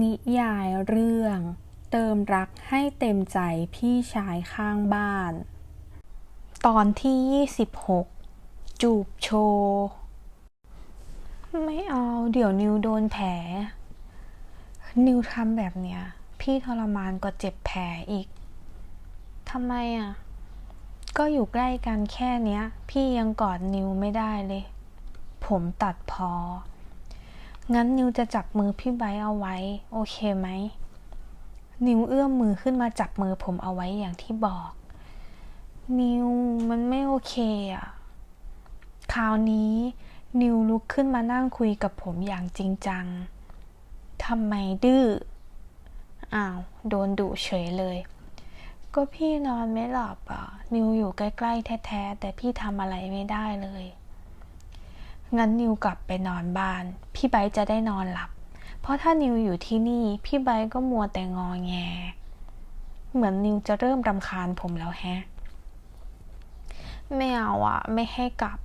นิยายเรื่อง เติมรักให้เต็มใจพี่ชายข้างบ้าน ตอนที่ 26 จูบโชว์ไม่เอาเดี๋ยวนิวโดนแผล นิวทำแบบเนี้ย พี่ทรมานกว่าเจ็บแผลอีกทำไมอะ ก็อยู่ใกล้กันแค่เนี้ย พี่ยังกอดนิวไม่ได้เลย ผมตัดพอ งั้นนิวจะจับมือพี่ไบเอาไว้ โอเคไหม นิวเอื้อมมือขึ้นมาจับมือผมเอาไว้อย่างที่บอก นิวมันไม่โอเคอะคราวนี้ นิวลุกขึ้นมานั่งคุยกับผมอย่างจริงจัง ทำไมดื้อ อ้าว โดนดุเฉยเลย ก็พี่นอนไม่หลับอะ นิวอยู่ใกล้ๆแท้ๆ แต่พี่ทำอะไรไม่ได้เลย งั้นนิวกลับไปนอนบ้าน พี่ไบร์จะได้นอนหลับ เพราะถ้านิวอยู่ที่นี่ พี่ไบร์ก็มัวแต่งอแง เหมือนนิวจะเริ่มรำคาญผมแล้วแฮะ ไม่เอาอะไม่ให้กลับ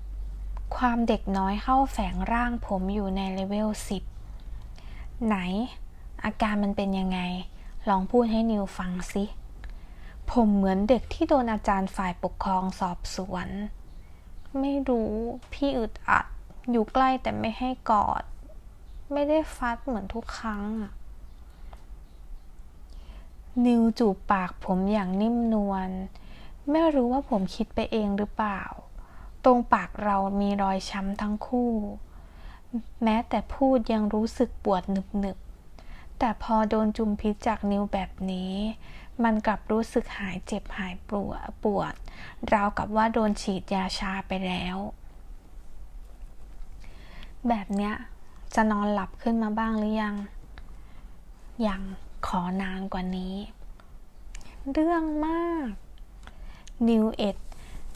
ความเด็กน้อยเข้าแฝงร่างผมอยู่ในเลเวลสิบไหน อาการมันเป็นยังไง ลองพูดให้นิวฟังสิผมเหมือนเด็กที่โดนอาจารย์ฝ่ายปกครองสอบสวน ไม่รู้พี่อึดอัด อยู่ใกล้แต่ไม่ให้กอด ไม่ได้ฟัดเหมือนทุกครั้งอะนิวจูบปากผมอย่างนิ่มนวลไม่รู้ว่าผมคิดไปเองหรือเปล่า ตรงปากเรามีรอยช้ำทั้งคู่ แม้แต่พูดยังรู้สึกปวดหนึบๆแต่พอโดนจุมพิษจากนิวแบบนี้ มันกลับรู้สึกหายเจ็บหายปวดปวด ราวกับว่าโดนฉีดยาชาไปแล้ว แบบเนี้ยจะนอนหลับขึ้นมาบ้างหรือยัง ยังขอนานกว่านี้ เรื่องมากนิวเอ็ด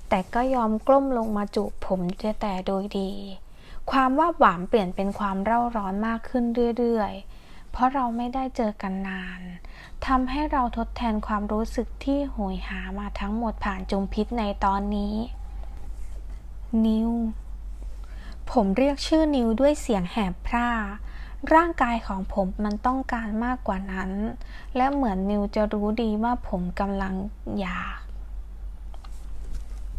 แต่ก็ยอมกล้มลงมาจูบผมแต่โดยดี ความว่าหวานเปลี่ยนเป็นความเร่าร้อนมากขึ้นเรื่อยๆ เพราะเราไม่ได้เจอกันนานทำให้เราทดแทนความรู้สึกที่โหยหามาทั้งหมดผ่านจุมพิษในตอนนี้ นิว ผมเรียกชื่อนิวด้วยเสียงแหบพร่า ร่างกายของผมมันต้องการมากกว่านั้น และเหมือนนิวจะรู้ดีว่าผมกำลังอยาก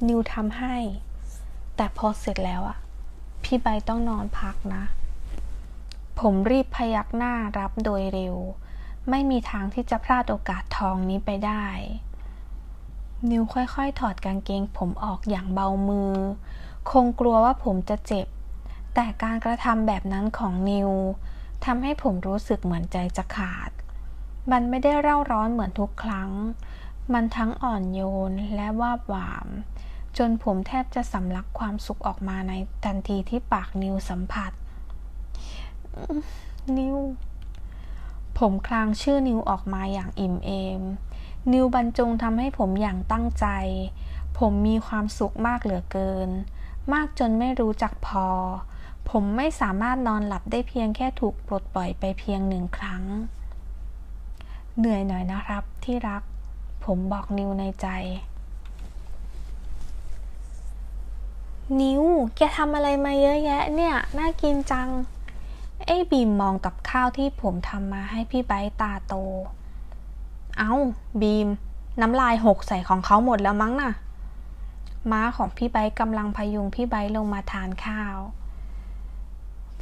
นิวทำให้ แต่พอเสร็จแล้วอะพี่ใบต้องนอนพักนะ ผมรีบพยักหน้ารับโดยเร็ว ไม่มีทางที่จะพลาดโอกาสทองนี้ไปได้ นิวค่อยๆ ถอดกางเกงผมออกอย่างเบามือ คงกลัวว่าผมจะเจ็บ แต่การกระทำแบบนั้นของนิวทำให้ผมรู้สึกเหมือนใจจะขาด มันไม่ได้เร่าร้อนเหมือนทุกครั้ง มันทั้งอ่อนโยนและวาบหวาม จนผมแทบจะสำลักความสุขออกมาในทันทีที่ปากนิวสัมผัส นิว ผมคลางชื่อนิวออกมาอย่างอิ่มเอม นิวบรรจงทำให้ผมอย่างตั้งใจ ผมมีความสุขมากเหลือเกิน มากจนไม่รู้จักพอ ผมไม่สามารถนอนหลับได้เพียงแค่ถูกปลดปล่อยไปเพียงหนึ่งครั้ง เหนื่อยหน่อยนะครับที่รัก ผมบอกนิวในใจ นิวแกทำอะไรมาเยอะแยะเนี่ย น่ากินจัง ไอ้บีมมองกับข้าวที่ผมทำมาให้พี่ไบตาโต เอา้า บีม น้ำลายหกใส่ของเขาหมดแล้วมั้งน่ะม้าของพี่ไบกำลังพยุงพี่ไบลงมาทานข้าว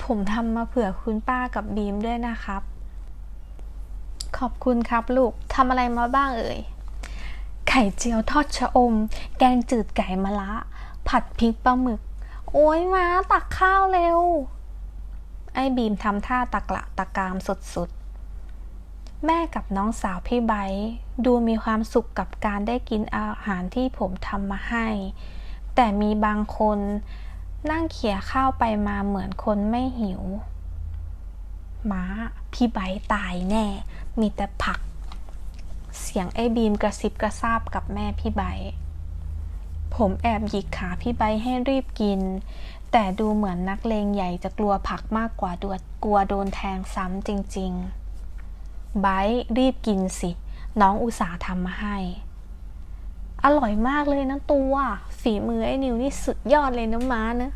ผมทำมาเผื่อคุณป้ากับบีมด้วยนะครับ ขอบคุณครับลูกทำอะไรมาบ้างเอ่ย ไข่เจียวทอดชะอม แกงจืดไก่มะระ ผัดพริกปลาหมึก โอ้ยมาตักข้าวเร็ว ไอ้บีมทำท่าตะกละตะกามสุดๆ แม่กับน้องสาวพี่ไบดูมีความสุขกับการได้กินอาหารที่ผมทำมาให้ แต่มีบางคน นั่งเขี่ยข้าวไปมาเหมือนคนไม่หิว ม้า พี่ไบตายแน่ มีแต่ผัก เสียงไอ้บีมกระซิบกระซาบกับแม่พี่ไบผมแอบหยิกขาพี่ไบให้รีบกิน แต่ดูเหมือนนักเลงใหญ่จะกลัวผักมากกว่าดวกลัวโดนแทงซ้ำจริง ๆ ไบรีบกินสิ น้องอุตส่าห์ทำมาให้ อร่อยมากเลยนะตัวฝีมือไอ้นิวนี่สุดยอดเลยนะม้าเนะ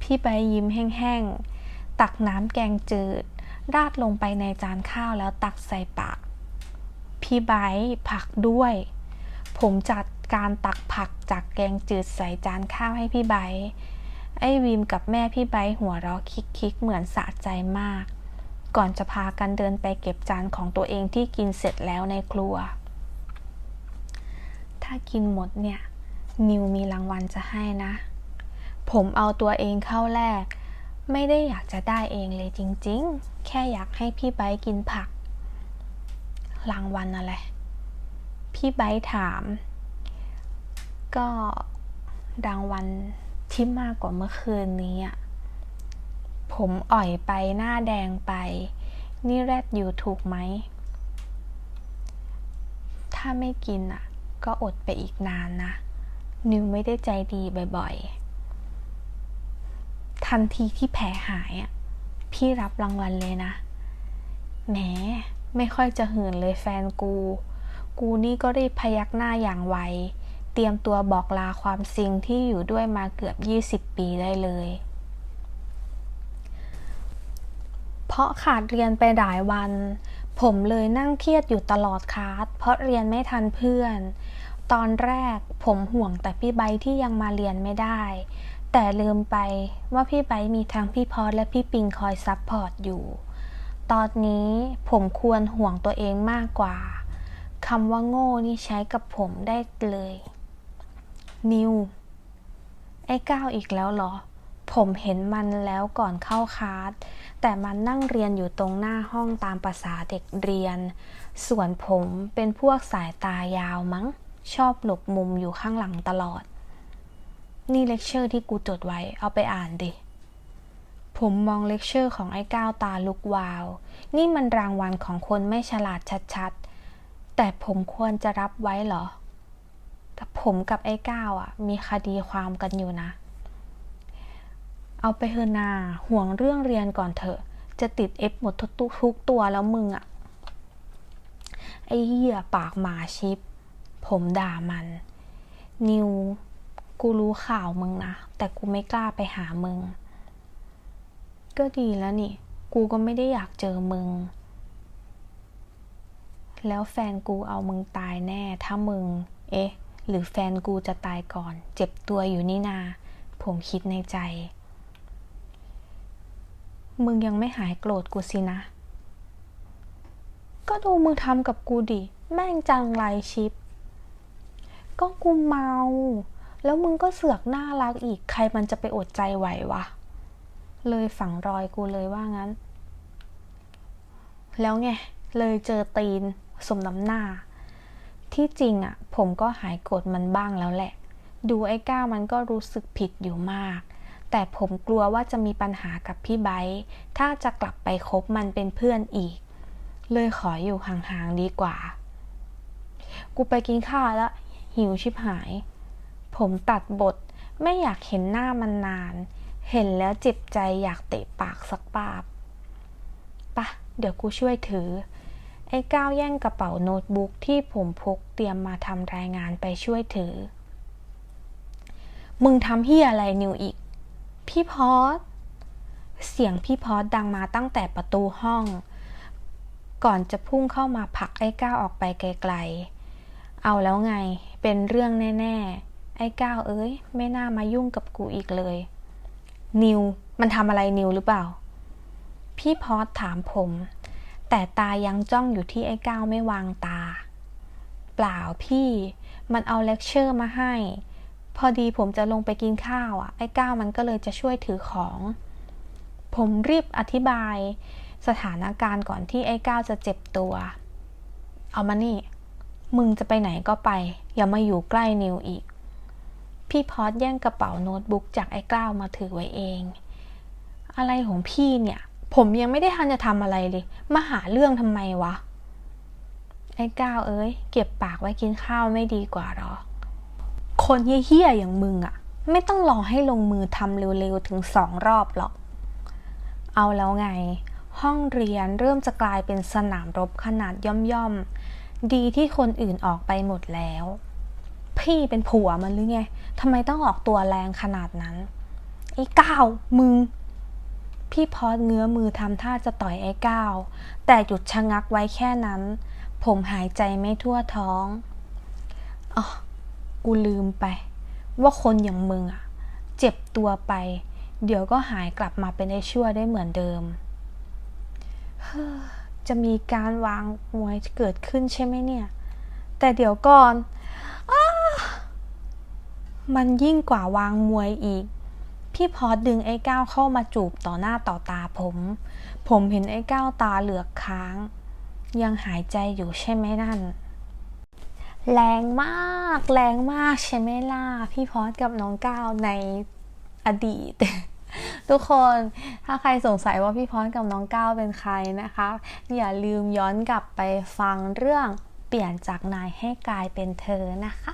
พี่ไบยิ้มแห้งๆ ตักน้ำแกงจืด ราดลงไปในจานข้าวแล้วตักใส่ปาก พี่ไบผักด้วย ผมจัดการตักผักจากแกงจืดใส่จานข้าวให้พี่ไบไอ้วีมกับแม่พี่ไบหัวเราะคิกๆ เหมือนสะใจมาก ก่อนจะพากันเดินไปเก็บจานของตัวเองที่กินเสร็จแล้วในครัวากินหมดเนี่ย นิวมีรางวัลจะให้นะ ผมเอาตัวเองเข้าแรก ไม่ได้อยากจะได้เองเลยจริงๆ แค่อยากให้พี่ไบกินผัก รางวัลอะไร พี่ไบถาม ก็รางวัลที่มากกว่าเมื่อคืนนี้อะผมอ่อยไปหน้าแดงไป นี่แรดอยู่ถูกไหม ถ้าไม่กินอะ ก็อดไปอีกนานนะ นิวไม่ได้ใจดีบ่อยๆ ทันทีที่แผลหายอะ พี่รับรางวัลเลยนะ แหม ไม่ค่อยจะหื่นเลยแฟนกู กูนี่ก็รีบพยักหน้าอย่างไว เตรียมตัวบอกลาความซิงที่อยู่ด้วยมาเกือบ 20 ปีได้เลย เพราะขาดเรียนไปหลายวันผมเลยนั่งเครียดอยู่ตลอดคลาสเพราะเรียนไม่ทันเพื่อน ตอนแรกผมห่วงแต่พี่ไบที่ยังมาเรียนไม่ได้ แต่ลืมไปว่าพี่ไบมีทั้งพี่พอสและพี่ปิงคอยซับพอร์ตอยู่ ตอนนี้ผมควรห่วงตัวเองมากกว่าคำว่าโง่นี่ใช้กับผมได้เลย นิว ไอ้ก้าวอีกแล้วเหรอ ผมเห็นมันแล้วก่อนเข้าคลาสแต่มันนั่งเรียนอยู่ตรงหน้าห้องตามภาษาเด็กเรียน ส่วนผมเป็นพวกสายตายาวมั้ง ชอบหลบมุมอยู่ข้างหลังตลอด นี่เลคเชอร์ที่กูจดไว้ เอาไปอ่านดิ ผมมองเลคเชอร์ของไอ้ก้าวตาลุกวาว นี่มันรางวัลของคนไม่ฉลาดชัดๆ แต่ผมควรจะรับไว้เหรอ แต่ผมกับไอ้ก้าวอะ มีคดีความกันอยู่นะ เอาไปเถอะนาห่วงเรื่องเรียนก่อนเถอะ จะติดเอฟหมดทุกตัวแล้วมึงอะ ไอ้เหี้ยปากหมาชิป ผมด่ามัน นิว กูรู้ข่าวมึงนะ แต่กูไม่กล้าไปหามึง ก็ดีแล้วนี่ กูก็ไม่ได้อยากเจอมึง แล้วแฟนกูเอามึงตายแน่ ถ้ามึง เอ๊ะ หรือแฟนกูจะตายก่อน เจ็บตัวอยู่นี่นา ผมคิดในใจ มึงยังไม่หายโกรธกูสินะ ก็ดูมึงทำกับกูดิ แม่งจังไรชิป ก็กูเมา แล้วมึงก็เสือกน่ารักอีกใครมันจะไปอดใจไหววะ เลยฝังรอยกูเลยว่างั้น แล้วไง เลยเจอตีนสมน้ำหน้า ที่จริงอะ่ะ ผมก็หายโกรธมันบ้างแล้วแหละ ดูไอ้ก้าวมันก็รู้สึกผิดอยู่มาก แต่ผมกลัวว่าจะมีปัญหากับพี่ไบ์ถ้าจะกลับไปคบมันเป็นเพื่อนอีก เลยขออยู่ห่างๆดีกว่า กูไปกินข้าวแล้ว หิวชิบหาย ผมตัดบท ไม่อยากเห็นหน้ามันนาน เห็นแล้วเจ็บใจอยากเตะปากสักปาบปะ เดี๋ยวกูช่วยถือ ไอ้ก้าวแย่งกระเป๋าโน้ตบุ๊กที่ผมพกเตรียมมาทำรายงานไปช่วยถือ มึงทำเฮียอะไรนิวอีก พี่พอสเสียงพี่พอสดังมาตั้งแต่ประตูห้อง ก่อนจะพุ่งเข้ามาผลักไอ้ก้าวออกไปไกลๆ เอาแล้วไง เป็นเรื่องแน่ ๆ ไอ้ก้าวเอ้ย ไม่น่ามายุ่งกับกูอีกเลย นิว มันทำอะไรนิวหรือเปล่า พี่พอสถามผม แต่ตายังจ้องอยู่ที่ไอ้ก้าวไม่วางตา เปล่าพี่ มันเอาเลคเชอร์มาให้ พอดีผมจะลงไปกินข้าวอะ ไอ้ก้าวมันก็เลยจะช่วยถือของ ผมรีบอธิบาย สถานการณ์ก่อนที่ไอ้ก้าวจะเจ็บตัว เอามานี่ มึงจะไปไหนก็ไป อย่ามาอยู่ใกล้นิวอีก พี่พอสแย่งกระเป๋าโน้ตบุ๊กจากไอ้กล้าวมาถือไว้เอง อะไรของพี่เนี่ย ผมยังไม่ได้ทันจะทำอะไรเลย มาหาเรื่องทำไมวะ ไอ้ก้าวเอ้ย เก็บปากไว้กินข้าวไม่ดีกว่าหรอ คนเฮี้ยๆอย่างมึงอะไม่ต้องรอให้ลงมือทำเร็วๆถึงสองรอบหรอก เอาแล้วไง ห้องเรียนเริ่มจะกลายเป็นสนามรบขนาดย่อมๆ ดีที่คนอื่นออกไปหมดแล้ว พี่เป็นผัวมันหรือไงทำไมต้องออกตัวแรงขนาดนั้นไอ้ก้าวมึง พี่พอดเงื้อมือทำท่าจะต่อยไอ้ก้าวแต่หยุดชะงักไว้แค่นั้น ผมหายใจไม่ทั่วท้องอ๋อกูลืมไป ว่าคนอย่างมึงอะเจ็บตัวไป เดี๋ยวก็หายกลับมาเป็นไอ้ชั่วได้เหมือนเดิมเฮ้อ จะมีการวางมวยเกิดขึ้นใช่ไหมเนี่ย แต่เดี๋ยวก่อนอมันยิ่งกว่าวางมวยอีก พี่พอดดึงไอ้ก้าวเข้ามาจูบต่อหน้าต่อตาผม ผมเห็นไอ้ก้าวตาเหลือกค้าง ยังหายใจอยู่ใช่ไหมนั่น แรงมากแรงมากใช่ไหมล่ะ พี่พอดกับน้องก้าวในอดีต ทุกคน ถ้าใครสงสัยว่าพี่พรกับน้องก้าวเป็นใครนะคะ อย่าลืมย้อนกลับไปฟังเรื่องเปลี่ยนจากนายให้กลายเป็นเธอนะคะ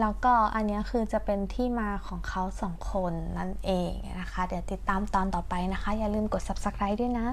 แล้วก็อันนี้คือจะเป็นที่มาของเขาสองคนนั่นเองนะคะ เดี๋ยวติดตามตอนต่อไปนะคะ อย่าลืมกด subscribe ด้วยนะ